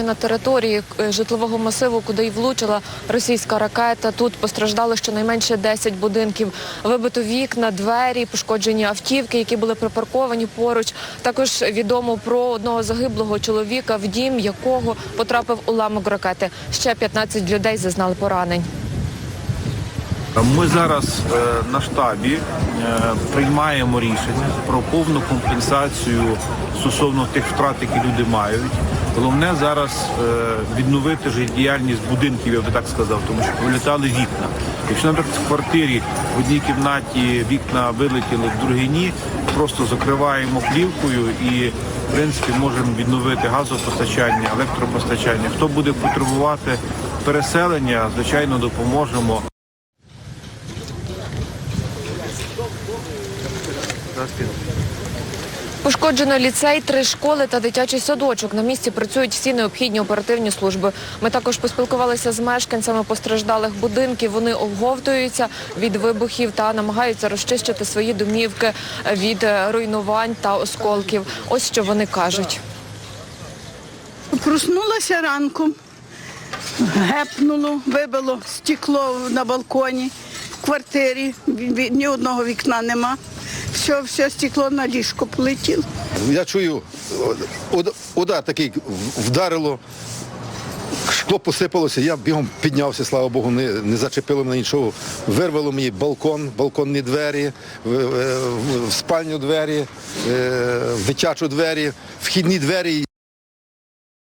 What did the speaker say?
сьогодні на території е, житлового масиву, куди й влучила російська ракета. Тут постраждали щонайменше 10 будинків. Вибито вікна, двері, пошкоджені автівки, які були припарковані поруч. Також відомо про одного загиблого чоловіка, в дім якого потрапив уламок ракети. Ще 15 людей зазнали поранень. Ми зараз е, на штабі е, приймаємо рішення про повну компенсацію стосовно тих втрат, які люди мають. Головне зараз е, відновити життєдіяльність будинків, я би так сказав, тому що вилітали вікна. Якщо, наприклад, в квартирі в одній кімнаті вікна вилетіли, в другій ні, просто закриваємо плівкою і в принципі можемо відновити газопостачання, електропостачання. Хто буде потребувати переселення, звичайно, допоможемо. Пошкоджено ліцей, три школи та дитячий садочок. На місці працюють всі необхідні оперативні служби. Ми також поспілкувалися з мешканцями постраждалих будинків. Вони оговтуються від вибухів та намагаються розчищити свої домівки від руйнувань та осколків. Ось що вони кажуть. Проснулася ранком, гепнуло, вибило стекло на балконі, в квартирі, ні одного вікна нема. Все, все стекло на ліжко полетіло. Я чую, уд- удар такий вдарило, шкло посипалося, я бігом піднявся, слава Богу, не, не зачепило мене нічого. Вирвало мені балкон, балконні двері, в спальню двері, е, в дитячу двері, вхідні двері.